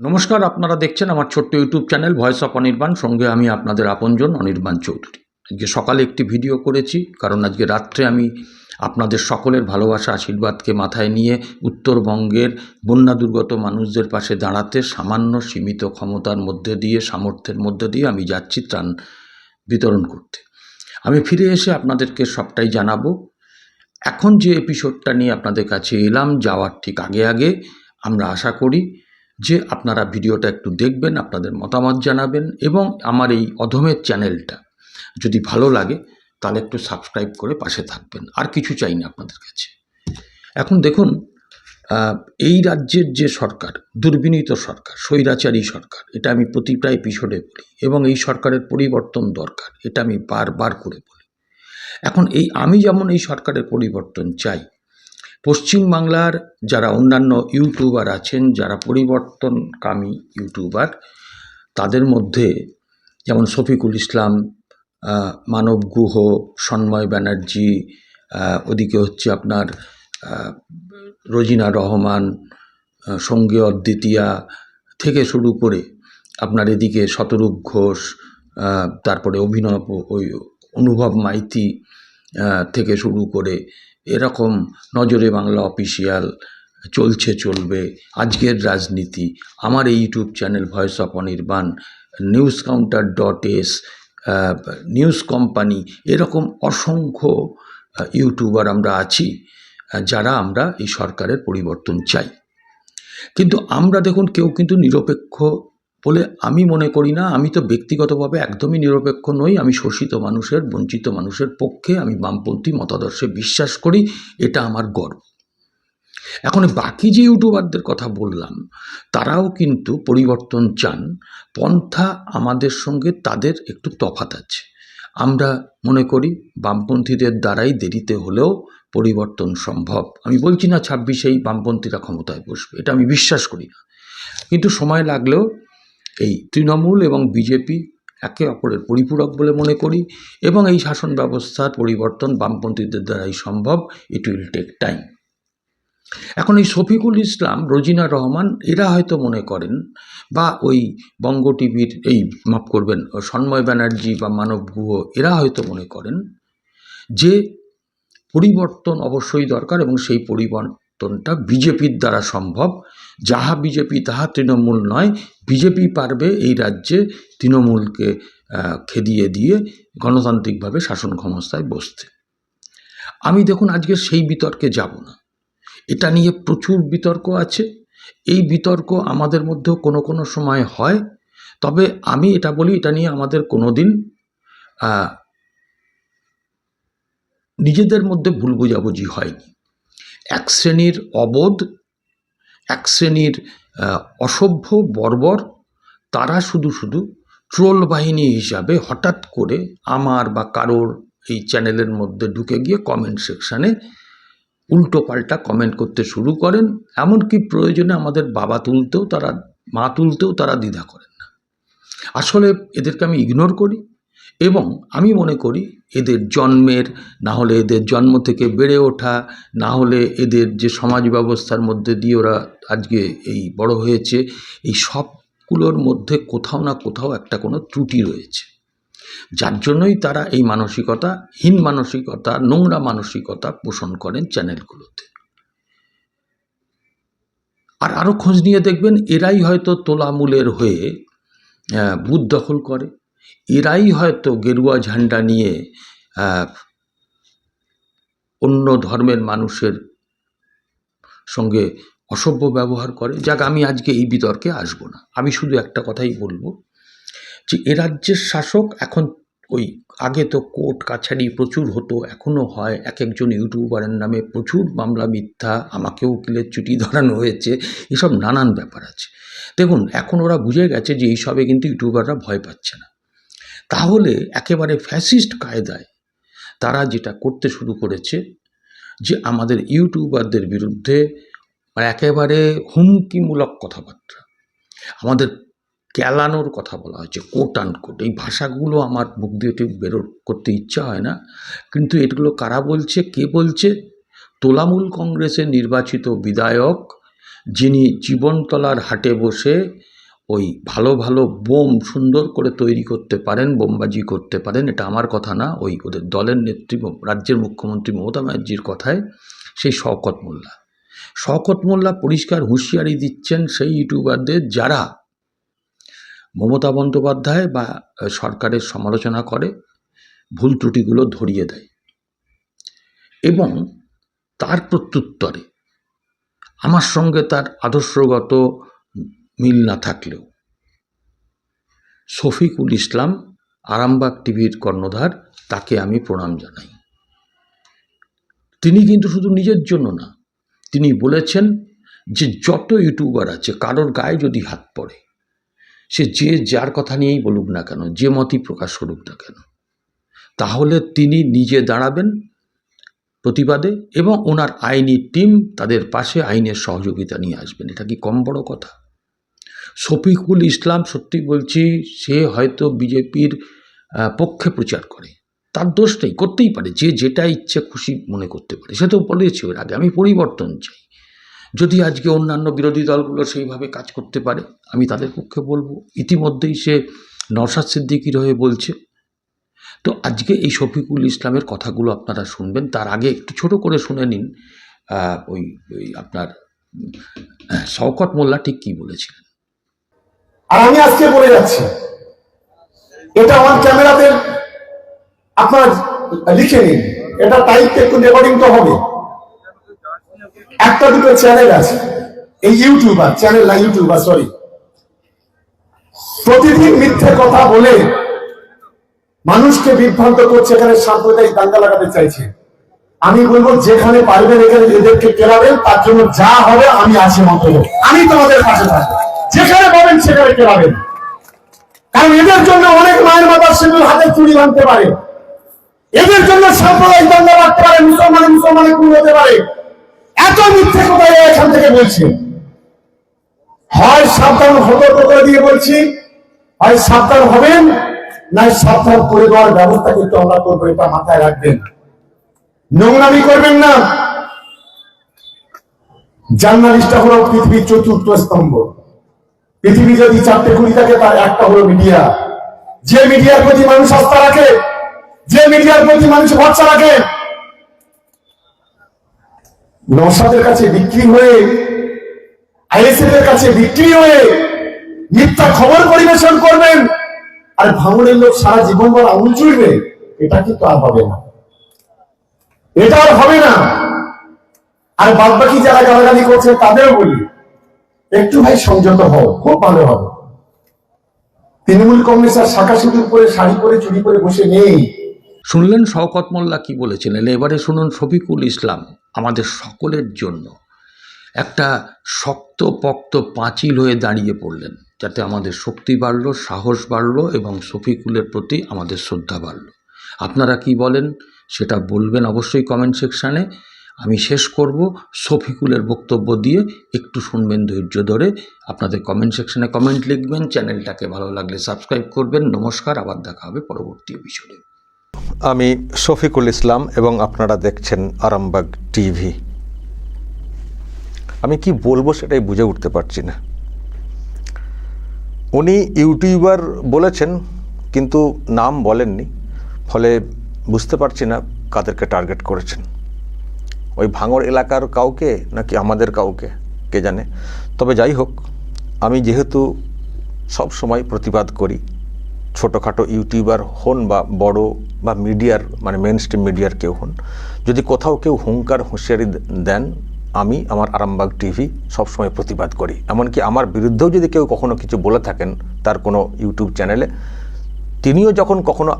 নমস্কার, আপনারা দেখছেন আমার ছোট্ট YouTube channel voice of Anirban. সঙ্গে আমি আপনাদের আপনজন অনির্বাণ চৌধুরী। আজকে সকালে একটি ভিডিও করেছি, কারণ আজকে রাত্রে আমি আপনাদের সকলের ভালোবাসা, আশীর্বাদকে মাথায় নিয়ে উত্তরবঙ্গের বন্যা দুর্গত মানুষদের পাশে দাঁড়াতে, সামান্য সীমিত ক্ষমতার মধ্যে দিয়ে, সামর্থ্যের মধ্যে দিয়ে আমি যাচ্ছি ত্রাণ বিতরণ করতে। আমি ফিরে এসে আপনাদেরকে সবটাই জানাব। এখন যে এপিসোডটা নিয়ে আপনাদের কাছে এলাম, যাওয়ার ঠিক আগে আগে আমরা আশা করি যে আপনারা ভিডিওটা একটু দেখবেন, আপনাদের মতামত জানাবেন এবং আমার এই অধমের চ্যানেলটা যদি ভালো লাগে, তাহলে একটু সাবস্ক্রাইব করে পাশে থাকবেন। আর কিছু চাই না আপনাদের কাছে। এখন দেখুন এই রাজ্যের যে সরকার, দুর্বিনীত সরকার, স্বৈরাচারী সরকার, এটা আমি প্রতিটা এপিসোডে বলি এবং এই সরকারের পরিবর্তন দরকার, এটা আমি বারবার করে বলি। এখন এই, আমি যেমন এই সরকারের পরিবর্তন চাই পশ্চিমবাংলার যারা অন্যান্য ইউটিউবার আছেন, যারা পরিবর্তনকামী ইউটিউবার, তাদের মধ্যে যেমন শফিকুল ইসলাম মানব গুহ, সন্ময় ব্যানার্জি ওদিকে হচ্ছে আপনার রোজিনা রহমান সঙ্গী অদ্বিতীয়া থেকে শুরু করে আপনার এদিকে শতরূপ ঘোষ তারপরে অভিনব ওই অনুভব মাইতি থেকে শুরু করে এরকম নজরে বাংলা অফিসিয়াল চলছে, চলবে। আজকের রাজনীতি। আমার এই YouTube channel voice of Anirban, news counter dot S news company, এরকম অসংখ্য ইউটিউবার আমরা আছি যারা আমরা এই সরকারের পরিবর্তন চাই। কিন্তু আমরা দেখুন, কেউ কিন্তু নিরপেক্ষ বলে আমি মনে করি না, আমি তো ব্যক্তিগতভাবে একদমই নিরপেক্ষ নই, আমি শোষিত মানুষের, বঞ্চিত মানুষের পক্ষে আমি বামপন্থী মতাদর্শে বিশ্বাস করি, এটা আমার গর্ব। এখন বাকি যে ইউটিউবারদের কথা বললাম, তারাও কিন্তু পরিবর্তন চান, পন্থা আমাদের সঙ্গে তাদের একটু তফাত আছে। আমরা মনে করি বামপন্থীদের দ্বারাই দেরিতে হলেও পরিবর্তন সম্ভব। আমি বলছি না ছাব্বিশেই বামপন্থীরা ক্ষমতায় বসবে, এটা আমি বিশ্বাস করি না। কিন্তু সময় লাগলেও এই তৃণমূল এবং বিজেপি একে অপরের পরিপূরক বলে মনে করি এবং এই শাসন ব্যবস্থার পরিবর্তন বামপন্থীদের দ্বারাই সম্ভব ইট উইল টেক টাইম এখন এই শফিকুল ইসলাম, রোজিনা রহমান, এরা হয়তো মনে করেন বা ওই বঙ্গ টিভির এই, মাফ করবেন, সন্ময় ব্যানার্জি বা মানব গুহ, এরা হয়তো মনে করেন যে পরিবর্তন অবশ্যই দরকার এবং সেই পরিবর্তনটা বিজেপির দ্বারা সম্ভব। যাহা বিজেপি, তাহা তৃণমূল নয়। বিজেপি পারবে এই রাজ্যে তৃণমূলকে খেদিয়ে দিয়ে গণতান্ত্রিকভাবে শাসন ক্ষমতায় বসতে। আমি দেখুন আজকে সেই বিতর্কে যাব না। এটা নিয়ে প্রচুর বিতর্ক আছে। এই বিতর্ক আমাদের মধ্যেও কোনো কোনো সময় হয়। তবে আমি এটা বলি, এটা নিয়ে আমাদের কোনো দিন নিজেদের মধ্যে ভুল বোঝাবুঝি হয়নি। এক শ্রেণির অবোধ এক শ্রেণির অসভ্য বর্বর, তারা শুধু শুধু ট্রোল বাহিনী হিসাবে হঠাৎ করে আমার বা কারোর এই চ্যানেলের মধ্যে ঢুকে গিয়ে কমেন্ট সেকশানে উল্টো পাল্টা কমেন্ট করতে শুরু করেন। এমনকি প্রয়োজনে আমাদের বাবা তুলতেও তারা, মা তুলতেও তারা দ্বিধা করেন না। আসলে এদেরকে আমি ইগনোর করি এবং আমি মনে করি এদের জন্মের, না হলে এদের জন্ম থেকে বেড়ে ওঠা, না হলে এদের যে সমাজ ব্যবস্থার মধ্যে দিয়ে ওরা আজকে এই বড় হয়েছে, এই সবগুলোর মধ্যে কোথাও না কোথাও একটা কোনো ত্রুটি রয়েছে। যার জন্যই তারা এই মানসিকতা, হীন মানসিকতা, নোংরা মানসিকতা পোষণ করেন চ্যানেলগুলোতে। আর আরও খোঁজ নিয়ে দেখবেন, এরাই হয়তো তোলামূলের হয়ে বুথ দখল করে। এরাই হয়তো গেরুয়া ঝান্ডা নিয়ে অন্য ধর্মের মানুষের সঙ্গে অসভ্য ব্যবহার করে। যাক, আমি আজকে এই বিতর্কে আসব না। আমি শুধু একটা কথাই বলব যে, এ রাজ্যের শাসক এখন ওই আগে তো কোর্ট কাছারি প্রচুর হতো এখনও হয়। এক একজন ইউটিউবারের নামে প্রচুর মামলা, মিথ্যা, আমাকেও উকিলের চুটি ধরানো হয়েছে, এসব নানান ব্যাপার আছে। দেখুন, এখন ওরা বুঝে গেছে যে, এইসবে কিন্তু ইউটিউবাররা ভয় পাচ্ছে না। তাহলে একেবারে ফ্যাসিস্ট কায়দায় তারা যেটা করতে শুরু করেছে, যে আমাদের ইউটিউবারদের বিরুদ্ধে একেবারে হুমকিমূলক কথাবার্তা, আমাদের ক্যালানোর কথা বলা হয়েছে কোট কোট এই ভাষাগুলো আমার মুখ দিয়ে ঠিক বেরো করতে ইচ্ছা হয় না, কিন্তু এগুলো কারা বলছে, কে বলছে? তোলামূল কংগ্রেসের নির্বাচিত বিধায়ক, যিনি জীবনতলার হাটে বসে ওই ভালো ভালো বোম সুন্দর করে তৈরি করতে পারেন, বোমবাজি করতে পারেন, এটা আমার কথা না। ওই ওদের দলের নেত্রী রাজ্যের মুখ্যমন্ত্রী মমতা ব্যানার্জির কথায় সেই শওকত মোল্লা। শওকত মোল্লা পরিষ্কার হুঁশিয়ারি দিচ্ছেন সেই ইউটিউবারদের যারা মমতা বন্দ্যোপাধ্যায় বা সরকারের সমালোচনা করে, ভুল ত্রুটিগুলো ধরিয়ে দেয়। এবং তার প্রত্যুত্তরে, আমার সঙ্গে তার আদর্শগত মিল না থাকলেও। শফিকুল ইসলাম আরামবাগ টিভির কর্ণধার, তাকে আমি প্রণাম জানাই। তিনি কিন্তু শুধু নিজের জন্য না, তিনি বলেছেন যে যত ইউটিউবার আছে, কারোর গায়ে যদি হাত পড়ে, সে যে যার কথা নিয়েই বলুক না কেন, যে মতই প্রকাশ করুক না কেন, তাহলে তিনি নিজে দাঁড়াবেন প্রতিবাদে এবং ওনার আইনি টিম তাদের পাশে আইনের সহযোগিতা নিয়ে আসবেন। এটা কি কম বড় কথা? শফিকুল ইসলাম সত্যি বলছি, সে হয়তো বিজেপির পক্ষে প্রচার করে। তার দোষ নেই, করতেই পারে, যে যেটা ইচ্ছে খুশি মনে করতে পারে। সে তো বলেছে এর আগে, আমি পরিবর্তন চাই। যদি আজকে অন্যান্য বিরোধী দলগুলো সেইভাবে কাজ করতে পারে, আমি তাদের পক্ষে বলব। ইতিমধ্যেই সে নওশাদ সিদ্দিকির হয়ে বলছে। তো আজকে এই শফিকুল ইসলামের কথাগুলো আপনারা শুনবেন। তার আগে একটু ছোট করে শুনে নিন ওই ওই আপনার শওকত মোল্লা ঠিক কী বলেছিলেন। আর আমি আজকে বলে যাচ্ছি, এটা আমার ক্যামেরাতে আপনারা লিখে নিন, এটা টাইপটা একটু রেকর্ডিং তো হবে। একটা দুটো চ্যানেল আছে, এই ইউটিউবার চ্যানেল না ইউটিউবার সরি প্রতিদিন মিথ্যে কথা বলে মানুষকে বিভ্রান্ত করছে, এখানে সাম্প্রদায়িক দাঙ্গা লাগাতে চাইছে। আমি বলব, যেখানে পারবেন, এখানে এদেরকে কেলাবেন তার জন্য যা হবে, আমি আছি মতো আমি তোমাদের পাশে থাকব। যেখানে পাবেন সেখানে কেলাবেন কারণ এদের জন্য অনেক মায়ের মাতার সিঁদুর হাতে চুরি ভাঙতে পারে। এদের জন্য সাম্প্রদায়িক দাঙ্গা লাগতে পারে, মুসলমানে মুসলমানে খুন হতে পারে। এত মিথ্যে কথা এখান থেকে বলছে। হয় সাবধান সতর্ক করে দিয়ে বলছি, হয় সাবধান হবেন না সাবধান করে দেওয়ার ব্যবস্থা কিন্তু আমরা করব, এটা মাথায় রাখবেন। নোংরামি করবেন না। জার্নালিস্টটা হলো পৃথিবীর চতুর্থ স্তম্ভ। পৃথিবী যদি চারটে কুড়ি থাকে, তার একটা হলো মিডিয়া যে মিডিয়ার প্রতি মানুষ আস্থা রাখে, যে মিডিয়ার প্রতি মানুষ ভরসা রাখে নসাদের কাছে বিক্রি হয়ে আইএসএফ এর কাছে বিক্রি হয়ে মিথ্যা খবর পরিবেশন করবেন, আর ভাঙনের লোক সারা জীবন ভর আঙুল চুড়বে এটা কিন্তু আর হবে না। এটা আর হবে না। আর বাদ বাকি যারা গালাগালি করছে, তাদেরও বলি একটু ভাই সংযত হও, খুব ভালো হবে। তৃণমূল কংগ্রেস আর শাখা সিঁদুর পরে, শাড়ি পরে চুরি করে বসে নেই। শুনলেন শওকত মোল্লা কি বলেছিলেন এবারে শুনুন শফিকুল ইসলাম, আমাদের সকলের জন্য একটা শক্ত পক্ত পাঁচিল হয়ে দাঁড়িয়ে পড়লেন, যাতে আমাদের শক্তি বাড়ল, সাহস বাড়ল এবং শফিকুলের প্রতি আমাদের শ্রদ্ধা বাড়ল। আপনারা কি বলেন, সেটা বলবেন অবশ্যই কমেন্ট সেকশানে। আমি শেষ করব শফিকুলের বক্তব্য দিয়ে। একটু শুনবেন ধৈর্য ধরে। আপনাদের কমেন্ট সেকশনে কমেন্ট লিখবেন। চ্যানেলটাকে ভালো লাগলে সাবস্ক্রাইব করবেন। নমস্কার। আবার দেখা হবে পরবর্তী এপিসোডে আমি শফিকুল ইসলাম এবং আপনারা দেখছেন আরামবাগ টিভি। আমি কি বলব সেটাই বুঝে উঠতে পারছি না। উনি ইউটিউবার বলেছেন, কিন্তু নাম বলেননি। ফলে বুঝতে পারছি না কাদেরকে টার্গেট করেছেন। ওই ভাঙড় এলাকার কাউকে নাকি আমাদের কাউকে, কে জানে? তবে যাই হোক, আমি যেহেতু সব সময় প্রতিবাদ করি, ছোটোখাটো ইউটিউবার হন বা বড় বা মিডিয়ার মানে মেন স্ট্রিম মিডিয়ার কেউ হন, যদি কোথাও কেউ হুঙ্কার, হুঁশিয়ারি দেন, আমি আমার আরামবাগ টিভি সবসময় প্রতিবাদ করি। এমনকি আমার বিরুদ্ধেও যদি কেউ কখনো কিছু বলে থাকেন তার কোনো ইউটিউব চ্যানেলে, তিনিও যখন কখনো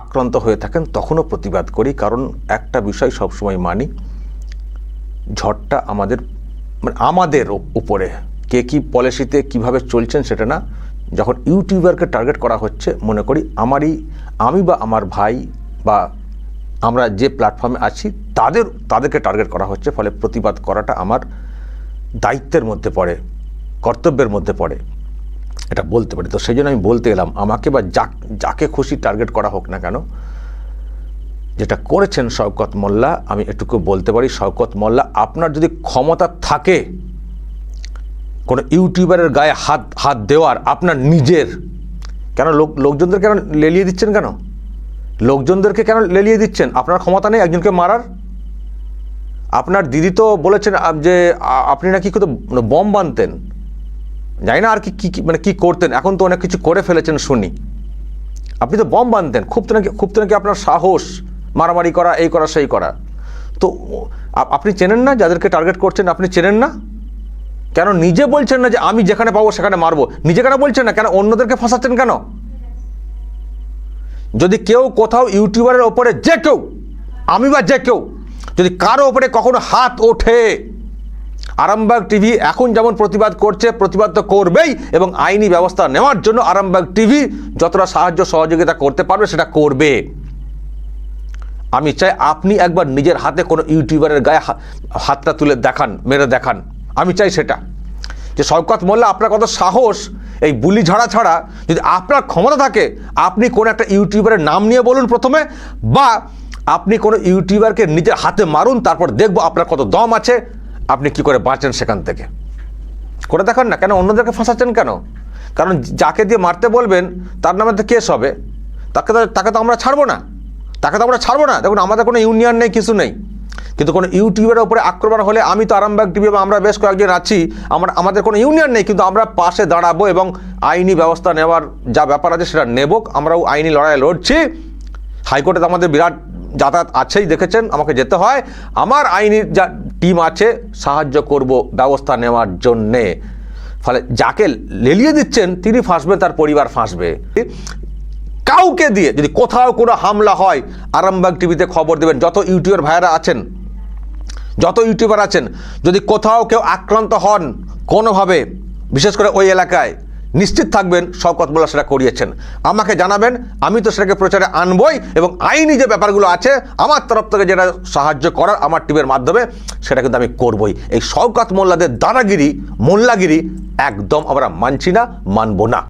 আক্রান্ত হয়ে থাকেন, তখনও প্রতিবাদ করি, কারণ একটা বিষয় সবসময় মানি ঝড়টা আমাদের মানে আমাদের উপরে। কে কী পলিসিতে কীভাবে চলছেন সেটা না, যখন ইউটিউবারকে টার্গেট করা হচ্ছে, মনে করি আমারই, আমি বা আমার ভাই বা আমরা যে প্ল্যাটফর্মে আছি, তাদের, তাদেরকে টার্গেট করা হচ্ছে, ফলে প্রতিবাদ করাটা আমার দায়িত্বের মধ্যে পড়ে, কর্তব্যের মধ্যে পড়ে। এটা বলতে পারি। তো সেই জন্য আমি বলতে গেলাম, আমাকে বা যাকে খুশি টার্গেট করা হোক না কেন যেটা করেছেন শওকত মোল্লা, আমি এটুকু বলতে পারি, শওকত মোল্লা আপনার যদি ক্ষমতা থাকে, কোনো ইউটিউবারের গায়ে হাত হাত দেওয়ার আপনার নিজের, কেন লোক, লোকজনদের কেন লেলিয়ে দিচ্ছেন কেন? লোকজনদেরকে কেন লেলিয়ে দিচ্ছেন? আপনার ক্ষমতা নেই একজনকে মারার? আপনার দিদি তো বলেছেন যে আপনি নাকি কোথাও বম বানতেন। জানি না আর কী, কি- মানে কি করতেন, এখন তো অনেক কিছু করে ফেলেছেন শুনি। আপনি তো বম বানতেন, খুব তো নাকি, খুব তো নাকি আপনার সাহস। মারামারি করা, এই করা, সেই করা। তো আপনি চেনেন না যাদেরকে টার্গেট করছেন, আপনি চেনেন না? কেন নিজে বলছেন না যে আমি যেখানে পাবো সেখানে মারবো? নিজে কেন বলছেন না? কেন অন্যদেরকে ফাঁসাচ্ছেন কেন? যদি কেউ কোথাও ইউটিউবারের ওপরে যে কেউ, আমি বা যে কেউ, যদি কারও ওপরে কখনো হাত ওঠে, আরামবাগ টিভি এখন যেমন প্রতিবাদ করছে, প্রতিবাদ তো করবেই, এবং আইনি ব্যবস্থা নেওয়ার জন্য আরামবাগ টিভি যতটা সাহায্য সহযোগিতা করতে পারবে সেটা করবে। আমি চাই আপনি একবার নিজের হাতে কোনো ইউটিউবারের গায়ে হাতটা তুলে দেখান, মেরে দেখান। আমি চাই সেটা। যে শওকত মোল্লা, আপনার কত সাহস? এই বুলি ঝাড়া ছাড়া যদি আপনার ক্ষমতা থাকে, আপনি কোনো একটা ইউটিউবারের নাম নিয়ে বলুন প্রথমে, বা আপনি কোনো ইউটিউবারকে নিজের হাতে মারুন, তারপর দেখব আপনার কত দম আছে। আপনি কি করে বাঁচেন সেখান থেকে? করে দেখান না। কেন? অন্যদেরকে ফাঁসাচ্ছেন কেন? কারণ যাকে দিয়ে মারতে বলবেন, তার নামে তো কেস হবে। তাকে তো তাকে তো আমরা ছাড়বো না। তাকে তো আমরা ছাড়বো না। দেখুন, আমাদের কোনো ইউনিয়ন নেই, কিছু নেই। কিন্তু কোনো ইউটিউবের ওপরে আক্রমণ হলে আমি তো আরামবাগ টিভি বা আমরা বেশ কয়েকজন আছি, আমরা আমাদের কোনো ইউনিয়ন নেই, কিন্তু আমরা পাশে দাঁড়াবো এবং আইনি ব্যবস্থা নেওয়ার যা ব্যাপার আছে সেটা নেব। আমরাও আইনি লড়াই লড়ছি। হাইকোর্টে তো আমাদের বিরাট যাতায়াত আছেই, দেখেছেন? আমাকে যেতে হয়। আমার আইনি যা টিম আছে, সাহায্য করব ব্যবস্থা নেওয়ার জন্যে। ফলে যাকে লেলিয়ে দিচ্ছেন, তিনি ফাঁসবেন তার পরিবার ফাঁসবে। কাউকে দিয়ে যদি কোথাও কোনো হামলা হয়, আরামবাগ টিভিতে খবর দেবেন, যত ইউটিউবার ভাইয়েরা আছেন, যত ইউটিউবার আছেন, যদি কোথাও কেউ আক্রান্ত হন কোনোভাবে, বিশেষ করে ওই এলাকায়, নিশ্চিত থাকবেন শওকত মোল্লা সেটা করিয়েছেন। আমাকে জানাবেন, আমি তো সেটাকে প্রচারে আনবই এবং আইনি যে ব্যাপারগুলো আছে, আমার তরফ থেকে যেটা সাহায্য করার আমার টিমের মাধ্যমে, সেটা কিন্তু আমি করবই। এই শওকত মোল্লাদের দাদাগিরি, মোল্লাগিরি একদম আমরা মানছি না, মানবো না।